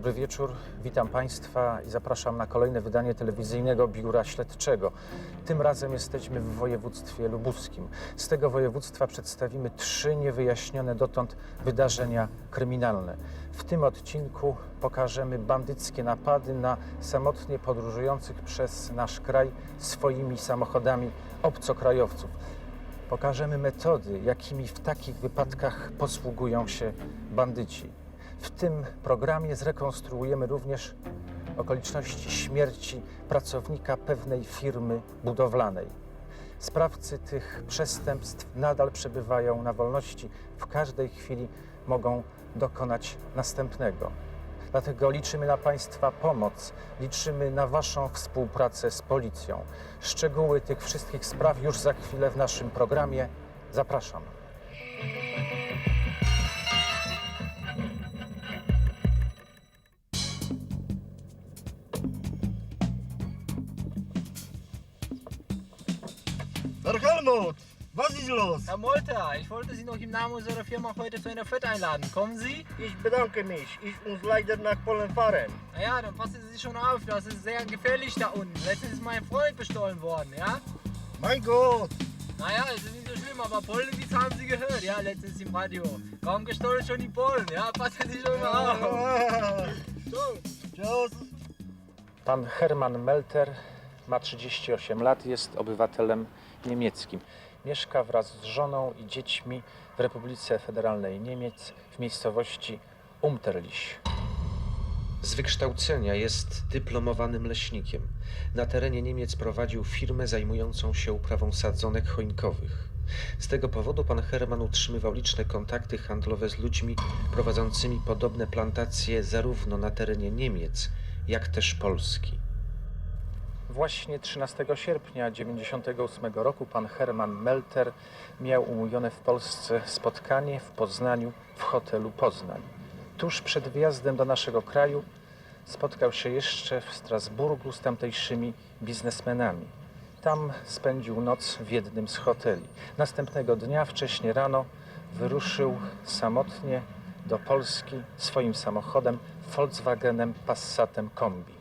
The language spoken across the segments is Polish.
Dobry wieczór, witam Państwa i zapraszam na kolejne wydanie telewizyjnego Biura Śledczego. Tym razem jesteśmy w województwie lubuskim. Z tego województwa przedstawimy trzy niewyjaśnione dotąd wydarzenia kryminalne. W tym odcinku pokażemy bandyckie napady na samotnie podróżujących przez nasz kraj swoimi samochodami obcokrajowców. Pokażemy metody, jakimi w takich wypadkach posługują się bandyci. W tym programie zrekonstruujemy również okoliczności śmierci pracownika pewnej firmy budowlanej. Sprawcy tych przestępstw nadal przebywają na wolności. W każdej chwili mogą dokonać następnego. Dlatego liczymy na Państwa pomoc, liczymy na Waszą współpracę z policją. Szczegóły tych wszystkich spraw już za chwilę w naszym programie. Zapraszam. Herr Helmut, was ist los? Herr Molter, ich wollte Sie noch im Namen unserer Firma heute zu einer Fett einladen. Kommen Sie? Ich bedanke mich. Ich muss leider nach Polen fahren. Naja, dann passen Sie sich schon auf. Das ist sehr gefährlich da unten. Letztens ist mein Freund bestohlen worden, ja? Mein Gott! Naja, es ist nicht so schlimm, aber Polenwitz haben Sie gehört, ja, letztens im Radio. Kaum gestohlen schon die Polen, ja? Passen Sie schon mal auf. Ah, Tschüss. Pan Hermann Melter ma 38 lat, jest obywatelem niemieckim. Mieszka wraz z żoną i dziećmi w Republice Federalnej Niemiec w miejscowości Umterlich. Z wykształcenia jest dyplomowanym leśnikiem. Na terenie Niemiec prowadził firmę zajmującą się uprawą sadzonek choinkowych. Z tego powodu pan Herman utrzymywał liczne kontakty handlowe z ludźmi prowadzącymi podobne plantacje zarówno na terenie Niemiec, jak też Polski. Właśnie 13 sierpnia 1998 roku pan Herman Melter miał umówione w Polsce spotkanie w Poznaniu w hotelu Poznań. Tuż przed wyjazdem do naszego kraju spotkał się jeszcze w Strasburgu z tamtejszymi biznesmenami. Tam spędził noc w jednym z hoteli. Następnego dnia, wcześnie rano, wyruszył samotnie do Polski swoim samochodem Volkswagenem Passatem Kombi.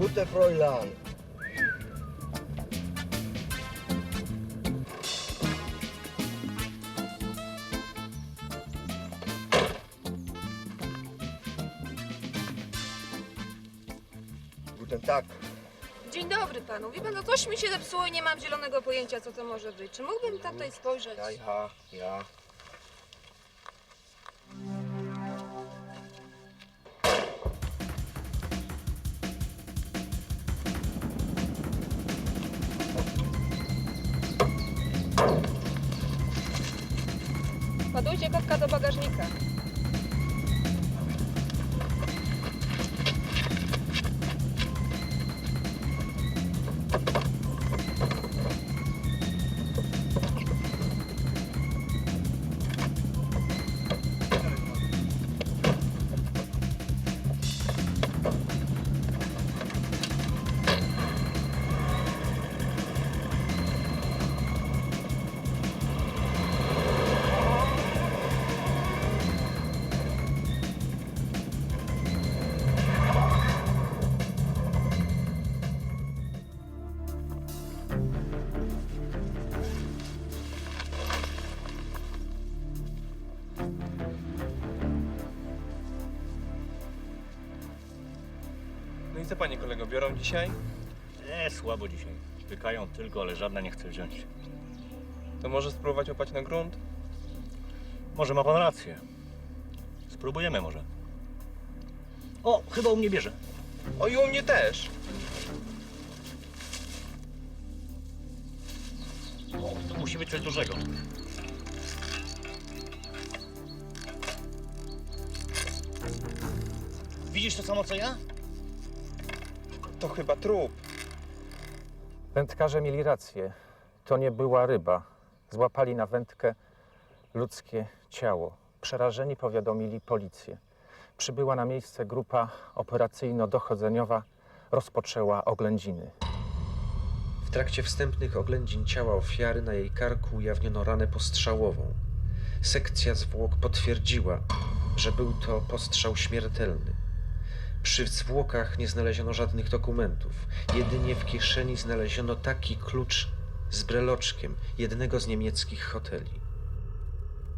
Gute Fräulein. Guten Tag. Dzień dobry panu. Wie pan, no coś mi się zepsuło i nie mam zielonego pojęcia, co to może być. Czy mógłbym tutaj spojrzeć? Ja, ja, ja. Ładujcie kotka do bagażnika. Co panie kolego, biorą dzisiaj? Nie, słabo dzisiaj. Pykają tylko, ale żadna nie chce wziąć. To może spróbować opać na grunt? Może ma pan rację. Spróbujemy może. O, chyba u mnie bierze. O i u mnie też. O, to musi być coś dużego. Widzisz to samo co ja? To chyba trup. Wędkarze mieli rację. To nie była ryba. Złapali na wędkę ludzkie ciało. Przerażeni powiadomili policję. Przybyła na miejsce grupa operacyjno-dochodzeniowa, rozpoczęła oględziny. W trakcie wstępnych oględzin ciała ofiary na jej karku ujawniono ranę postrzałową. Sekcja zwłok potwierdziła, że był to postrzał śmiertelny. Przy zwłokach nie znaleziono żadnych dokumentów. Jedynie w kieszeni znaleziono taki klucz z breloczkiem jednego z niemieckich hoteli.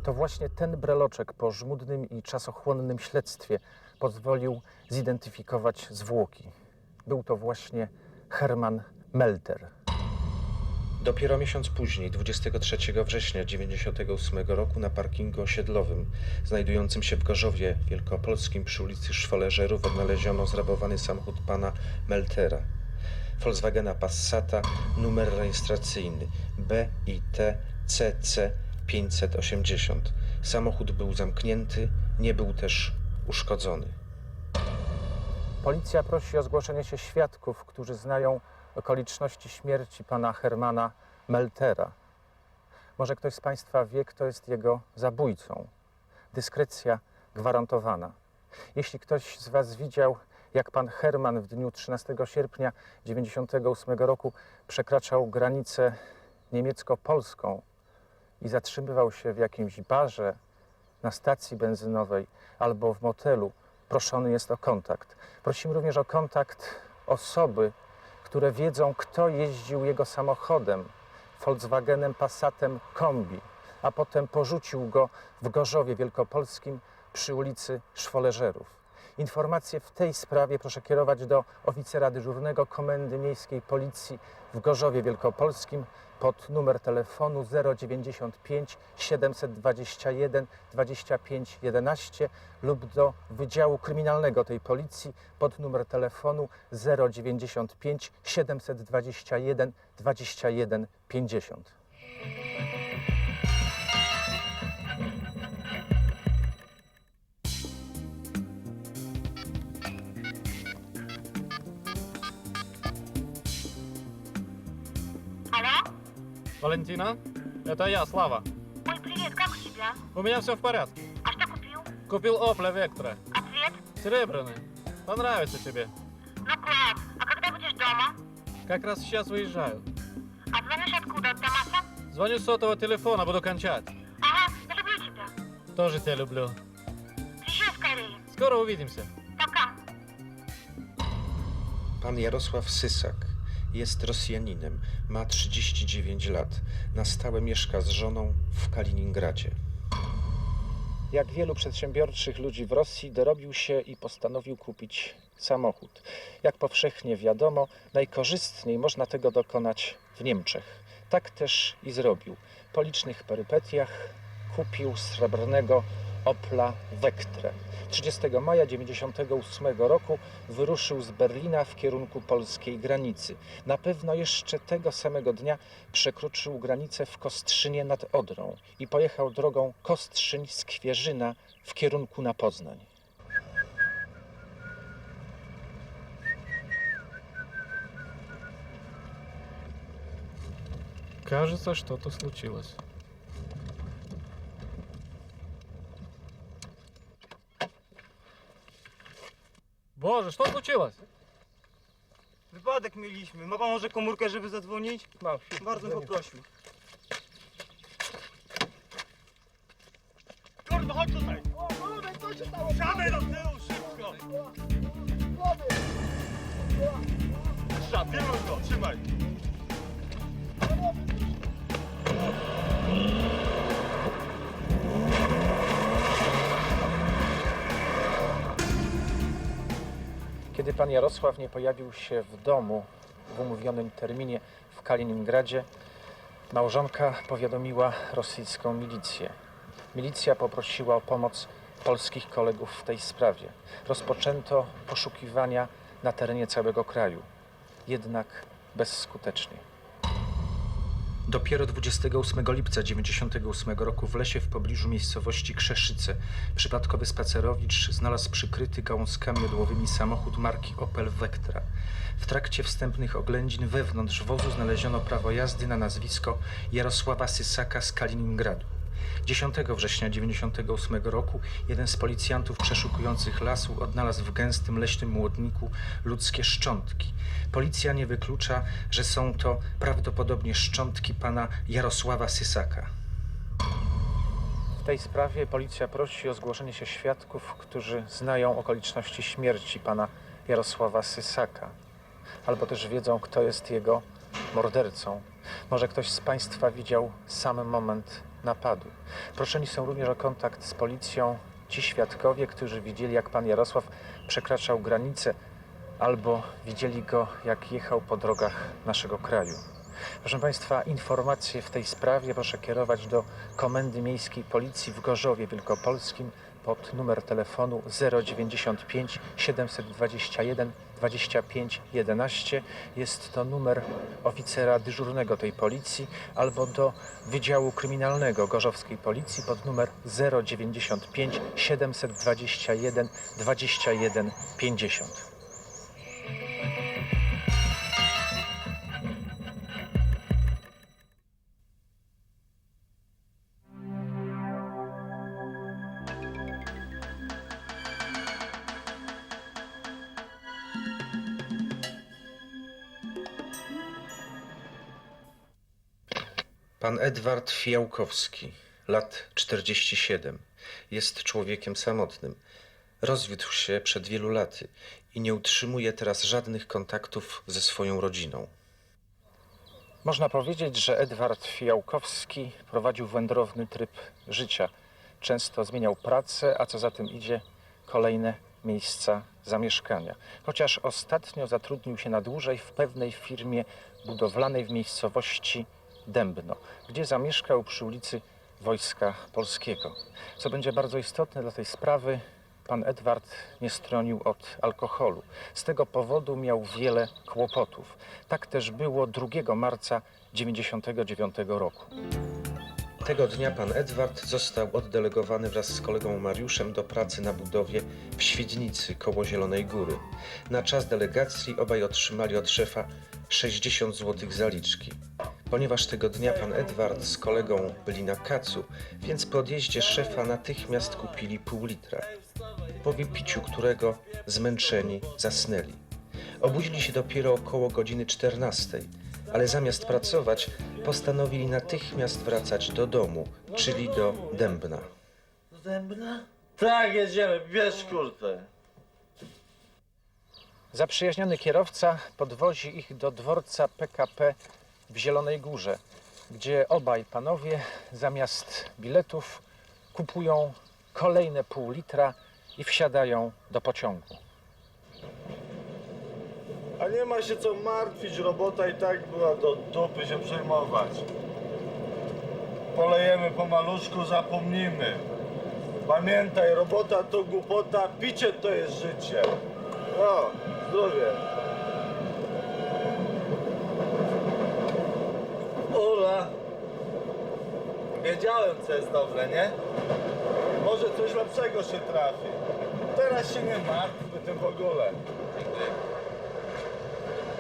To właśnie ten breloczek po żmudnym i czasochłonnym śledztwie pozwolił zidentyfikować zwłoki. Był to właśnie Hermann Melter. Dopiero miesiąc później, 23 września 1998 roku, na parkingu osiedlowym, znajdującym się w Gorzowie Wielkopolskim przy ulicy Szwoleżerów, odnaleziono zrabowany samochód pana Meltera. Volkswagena Passata, numer rejestracyjny BIT CC 580. Samochód był zamknięty, nie był też uszkodzony. Policja prosi o zgłoszenie się świadków, którzy znają okoliczności śmierci pana Hermana Meltera. Może ktoś z Państwa wie, kto jest jego zabójcą. Dyskrecja gwarantowana. Jeśli ktoś z Was widział, jak pan Herman w dniu 13 sierpnia 1998 roku przekraczał granicę niemiecko-polską i zatrzymywał się w jakimś barze, na stacji benzynowej albo w motelu, proszony jest o kontakt. Prosimy również o kontakt osoby, które wiedzą, kto jeździł jego samochodem, Volkswagenem Passatem Kombi, a potem porzucił go w Gorzowie Wielkopolskim przy ulicy Szwoleżerów. Informacje w tej sprawie proszę kierować do oficera dyżurnego Komendy Miejskiej Policji w Gorzowie Wielkopolskim pod numer telefonu 095 721 25 11 lub do Wydziału Kryminalnego tej Policji pod numer telefonu 095 721 21 50. Валентина, это я, Слава. Ой, привет, как у тебя? У меня все в порядке. А что купил? Купил Opel Vectra. А цвет? Серебряный. Понравится тебе. Ну класс. А когда будешь дома? Как раз сейчас выезжаю. А звонишь откуда? От Томаса? Звоню с сотового телефона, буду кончать. Ага, я люблю тебя. Тоже тебя люблю. Приезжай скорее. Скоро увидимся. Пока. Pan Jarosław Sysak jest Rosjaninem, ma 39 lat. Na stałe mieszka z żoną w Kaliningradzie. Jak wielu przedsiębiorczych ludzi w Rosji, dorobił się i postanowił kupić samochód. Jak powszechnie wiadomo, najkorzystniej można tego dokonać w Niemczech. Tak też i zrobił. Po licznych perypetiach kupił srebrnego Opla Vectrę. 30 maja 1998 roku wyruszył z Berlina w kierunku polskiej granicy. Na pewno jeszcze tego samego dnia przekroczył granicę w Kostrzynie nad Odrą i pojechał drogą Kostrzyń-Skwierzyna w kierunku na Poznań. Кажется, что-то случилось. Боже, что случилось? Wypadek mieliśmy. Ma pan może komórkę, żeby zadzwonić? Mam. Bardzo bym poprosił. Kurwa, chodź tutaj! Siadaj do tyłu, szybko! Bierzmy go, trzymaj. Pan Jarosław nie pojawił się w domu w umówionym terminie w Kaliningradzie, małżonka powiadomiła rosyjską milicję. Milicja poprosiła o pomoc polskich kolegów w tej sprawie. Rozpoczęto poszukiwania na terenie całego kraju, jednak bezskutecznie. Dopiero 28 lipca 98 roku w lesie w pobliżu miejscowości Krzeszyce przypadkowy spacerowicz znalazł przykryty gałązkami jodłowymi samochód marki Opel Vectra. W trakcie wstępnych oględzin wewnątrz wozu znaleziono prawo jazdy na nazwisko Jarosława Sysaka z Kaliningradu. 10 września 1998 roku jeden z policjantów przeszukujących lasu odnalazł w gęstym leśnym młodniku ludzkie szczątki. Policja nie wyklucza, że są to prawdopodobnie szczątki pana Jarosława Sysaka. W tej sprawie policja prosi o zgłoszenie się świadków, którzy znają okoliczności śmierci pana Jarosława Sysaka, albo też wiedzą, kto jest jego mordercą. Może ktoś z Państwa widział sam moment napadu. Proszeni są również o kontakt z policją ci świadkowie, którzy widzieli, jak pan Jarosław przekraczał granicę albo widzieli go, jak jechał po drogach naszego kraju. Proszę Państwa, informacje w tej sprawie proszę kierować do Komendy Miejskiej Policji w Gorzowie Wielkopolskim pod numer telefonu 095 721 25 11. Jest to numer oficera dyżurnego tej policji albo do Wydziału Kryminalnego Gorzowskiej Policji pod numer 095 721 21 50. Pan Edward Fijałkowski, lat 47, jest człowiekiem samotnym. Rozwiódł się przed wielu laty i nie utrzymuje teraz żadnych kontaktów ze swoją rodziną. Można powiedzieć, że Edward Fijałkowski prowadził wędrowny tryb życia. Często zmieniał pracę, a co za tym idzie, kolejne miejsca zamieszkania. Chociaż ostatnio zatrudnił się na dłużej w pewnej firmie budowlanej w miejscowości Dębno, gdzie zamieszkał przy ulicy Wojska Polskiego. Co będzie bardzo istotne dla tej sprawy, pan Edward nie stronił od alkoholu. Z tego powodu miał wiele kłopotów. Tak też było 2 marca 1999 roku. Tego dnia pan Edward został oddelegowany wraz z kolegą Mariuszem do pracy na budowie w Świdnicy koło Zielonej Góry. Na czas delegacji obaj otrzymali od szefa 60 zł zaliczki. Ponieważ tego dnia pan Edward z kolegą byli na kacu, więc po odjeździe szefa natychmiast kupili pół litra, po wypiciu którego zmęczeni zasnęli. Obudzili się dopiero około godziny 14, ale zamiast pracować, postanowili natychmiast wracać do domu, czyli do Dębna. Zębna? Tak, jedziemy, bierz kurtę. Zaprzyjaźniony kierowca podwozi ich do dworca PKP w Zielonej Górze, gdzie obaj panowie zamiast biletów kupują kolejne pół litra i wsiadają do pociągu. A nie ma się co martwić, robota i tak była do dupy się przejmować. Polejemy po maluszku, zapomnimy. Pamiętaj, robota to głupota, picie to jest życie. O, zdrowie. Ola, wiedziałem co jest dobre, nie? Może coś lepszego się trafi. Teraz się nie martwmy tym w ogóle.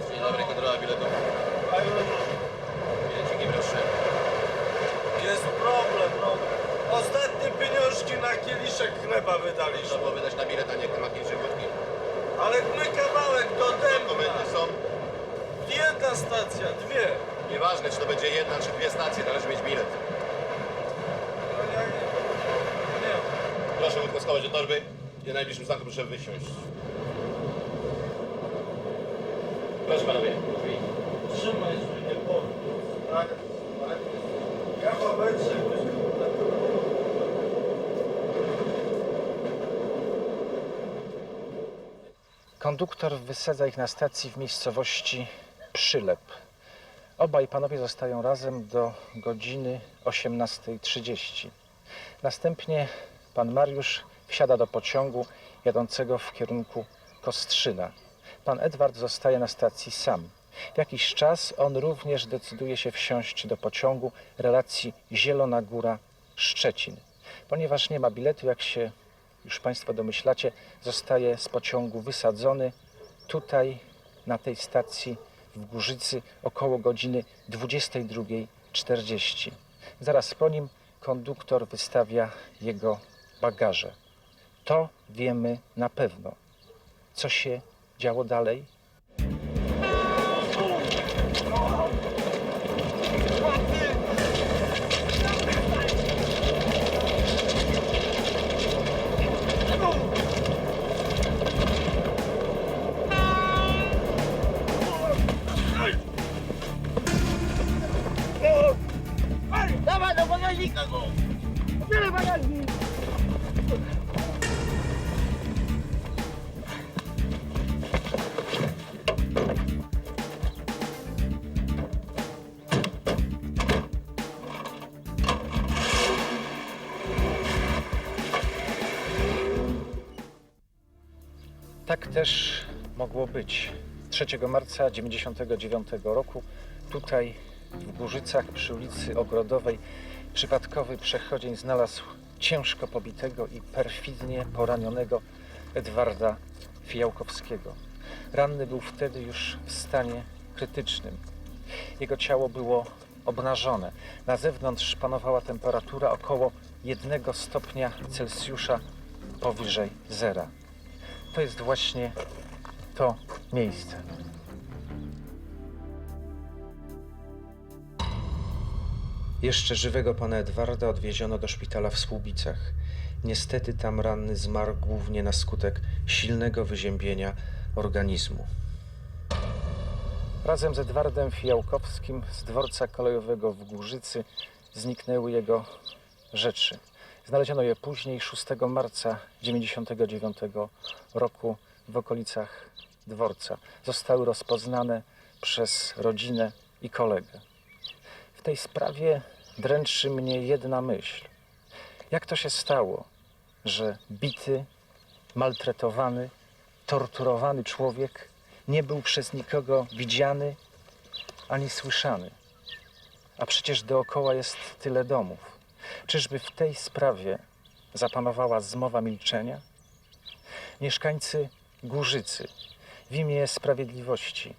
Dzień dobry, kontrola biletu. Ale Bileciki proszę. jest problem, no. Ostatnie pieniążki na kieliszek chleba wydaliśmy. Było wydać na bilet, a nie na wódki. Ale my kawałek do dębna. Dokumenty są. Jedna stacja, dwie. Nieważne, czy to będzie jedna, czy dwie stacje, należy mieć bilet. No. Proszę łódkę schować do torby i na najbliższym znaku proszę wysiąść. Proszę panowie. Trzymaj się, nie podpuść. Tak. tak. Ja powietrze. Konduktor wysadza ich na stacji w miejscowości Przylep. Obaj panowie zostają razem do godziny 18.30. Następnie pan Mariusz wsiada do pociągu jadącego w kierunku Kostrzyna. Pan Edward zostaje na stacji sam. W jakiś czas on również decyduje się wsiąść do pociągu relacji Zielona Góra-Szczecin. Ponieważ nie ma biletu, jak się już Państwo domyślacie, zostaje z pociągu wysadzony tutaj, na tej stacji w Górzycy około godziny 22.40. Zaraz po nim konduktor wystawia jego bagaże. To wiemy na pewno. Co się działo dalej? Tak też mogło być. 3 marca 1999 roku tutaj w Górzycach przy ulicy Ogrodowej przypadkowy przechodzień znalazł ciężko pobitego i perfidnie poranionego Edwarda Fijałkowskiego. Ranny był wtedy już w stanie krytycznym. Jego ciało było obnażone. Na zewnątrz panowała temperatura około 1 stopnia Celsjusza powyżej zera. To jest właśnie to miejsce. Jeszcze żywego pana Edwarda odwieziono do szpitala w Słubicach. Niestety tam ranny zmarł głównie na skutek silnego wyziębienia organizmu. Razem z Edwardem Fijałkowskim z dworca kolejowego w Górzycy zniknęły jego rzeczy. Znaleziono je później, 6 marca 1999 roku w okolicach dworca. Zostały rozpoznane przez rodzinę i kolegę. W tej sprawie dręczy mnie jedna myśl. Jak to się stało, że bity, maltretowany, torturowany człowiek nie był przez nikogo widziany ani słyszany? A przecież dookoła jest tyle domów. Czyżby w tej sprawie zapanowała zmowa milczenia? Mieszkańcy Górzycy, w imię sprawiedliwości,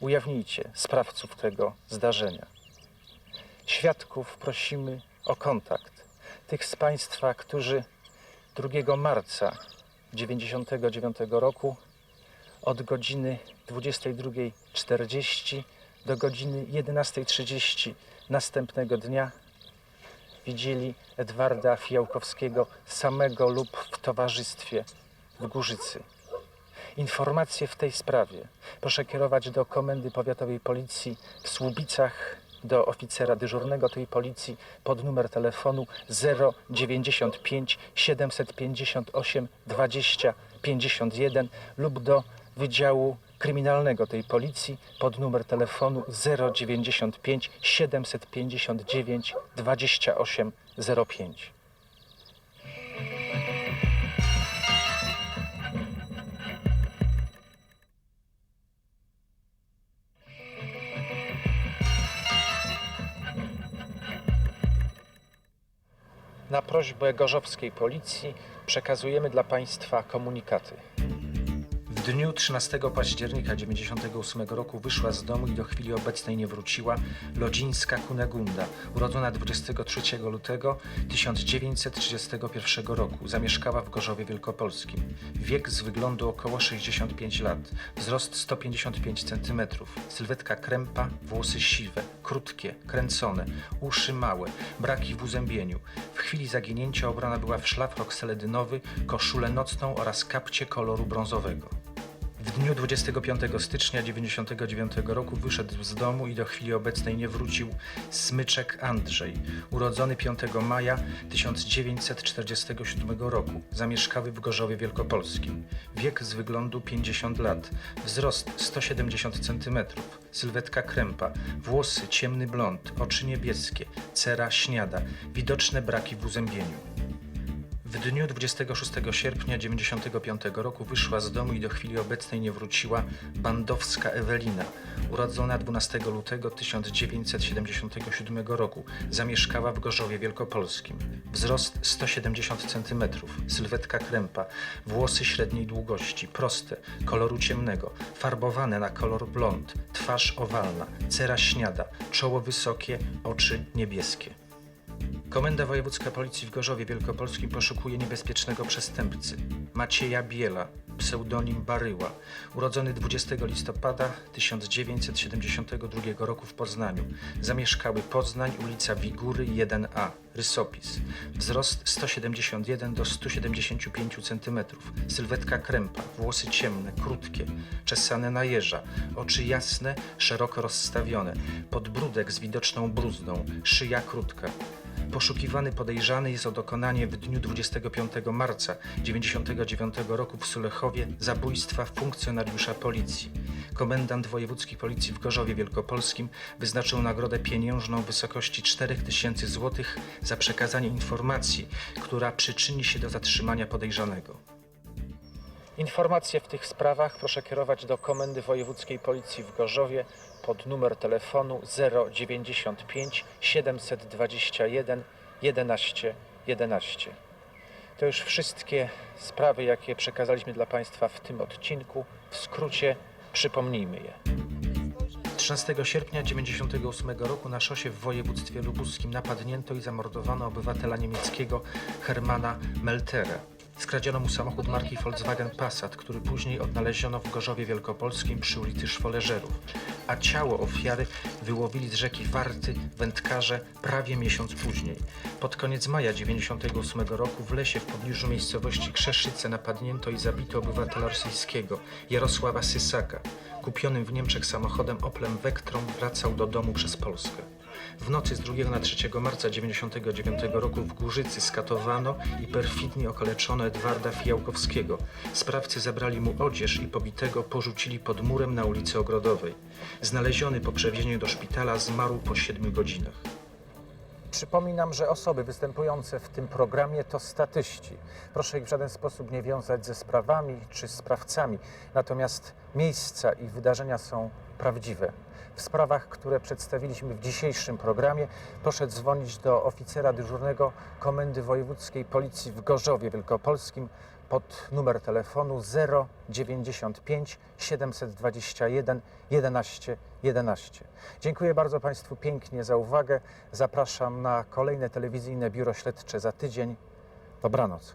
ujawnijcie sprawców tego zdarzenia. Świadków prosimy o kontakt. Tych z Państwa, którzy 2 marca 1999 roku od godziny 22.40 do godziny 11.30 następnego dnia widzieli Edwarda Fijałkowskiego samego lub w towarzystwie w Górzycy. Informacje w tej sprawie proszę kierować do Komendy Powiatowej Policji w Słubicach do oficera dyżurnego tej policji pod numer telefonu 095 758 20 51 lub do Wydziału Kryminalnego tej policji pod numer telefonu 095 759 28 Na prośbę gorzowskiej policji przekazujemy dla Państwa komunikaty. Dniu 13 października 1998 roku wyszła z domu i do chwili obecnej nie wróciła Lodzińska Kunegunda, urodzona 23 lutego 1931 roku. Zamieszkała w Gorzowie Wielkopolskim. Wiek z wyglądu około 65 lat, wzrost 155 cm, sylwetka krępa, włosy siwe, krótkie, kręcone, uszy małe, braki w uzębieniu. W chwili zaginięcia ubrana była w szlafrok seledynowy, koszulę nocną oraz kapcie koloru brązowego. W dniu 25 stycznia 1999 roku wyszedł z domu i do chwili obecnej nie wrócił Smyczek Andrzej, urodzony 5 maja 1947 roku, zamieszkały w Gorzowie Wielkopolskim. Wiek z wyglądu 50 lat, wzrost 170 cm, sylwetka krępa, włosy ciemny blond, oczy niebieskie, cera śniada, widoczne braki w uzębieniu. W dniu 26 sierpnia 1995 roku wyszła z domu i do chwili obecnej nie wróciła Bandowska Ewelina, urodzona 12 lutego 1977 roku. Zamieszkała w Gorzowie Wielkopolskim. Wzrost 170 cm, sylwetka krępa, włosy średniej długości, proste, koloru ciemnego, farbowane na kolor blond, twarz owalna, cera śniada, czoło wysokie, oczy niebieskie. Komenda Wojewódzka Policji w Gorzowie Wielkopolskim poszukuje niebezpiecznego przestępcy. Macieja Biela, pseudonim Baryła, urodzony 20 listopada 1972 roku w Poznaniu. Zamieszkały Poznań, ulica Wigury 1A, rysopis. Wzrost 171 do 175 cm, sylwetka krępa, włosy ciemne, krótkie, czesane na jeża, oczy jasne, szeroko rozstawione, podbródek z widoczną bruzdą, szyja krótka. Poszukiwany podejrzany jest o dokonanie w dniu 25 marca 1999 roku w Sulechowie zabójstwa funkcjonariusza policji. Komendant wojewódzki policji w Gorzowie Wielkopolskim wyznaczył nagrodę pieniężną w wysokości 4000 zł za przekazanie informacji, która przyczyni się do zatrzymania podejrzanego. Informacje w tych sprawach proszę kierować do Komendy Wojewódzkiej Policji w Gorzowie pod numer telefonu 095 721 11 11. To już wszystkie sprawy, jakie przekazaliśmy dla Państwa w tym odcinku. W skrócie przypomnijmy je. 13 sierpnia 1998 roku na szosie w województwie lubuskim napadnięto i zamordowano obywatela niemieckiego Hermana Meltera. Skradziono mu samochód marki Volkswagen Passat, który później odnaleziono w Gorzowie Wielkopolskim przy ulicy Szwoleżerów, a ciało ofiary wyłowili z rzeki Warty wędkarze prawie miesiąc później. Pod koniec maja 1998 roku w lesie w pobliżu miejscowości Krzeszyce napadnięto i zabito obywatela rosyjskiego Jarosława Sysaka. Kupionym w Niemczech samochodem Oplem Vectron wracał do domu przez Polskę. W nocy z 2 na 3 marca 1999 roku w Górzycy skatowano i perfidnie okaleczono Edwarda Fijałkowskiego. Sprawcy zabrali mu odzież i pobitego porzucili pod murem na ulicy Ogrodowej. Znaleziony po przewiezieniu do szpitala zmarł po 7 godzinach. Przypominam, że osoby występujące w tym programie to statyści. Proszę ich w żaden sposób nie wiązać ze sprawami czy sprawcami. Natomiast miejsca i wydarzenia są prawdziwe. W sprawach, które przedstawiliśmy w dzisiejszym programie, proszę dzwonić do oficera dyżurnego Komendy Wojewódzkiej Policji w Gorzowie Wielkopolskim pod numer telefonu 095 721 11 11. Dziękuję bardzo Państwu pięknie za uwagę. Zapraszam na kolejne telewizyjne biuro śledcze za tydzień. Dobranoc.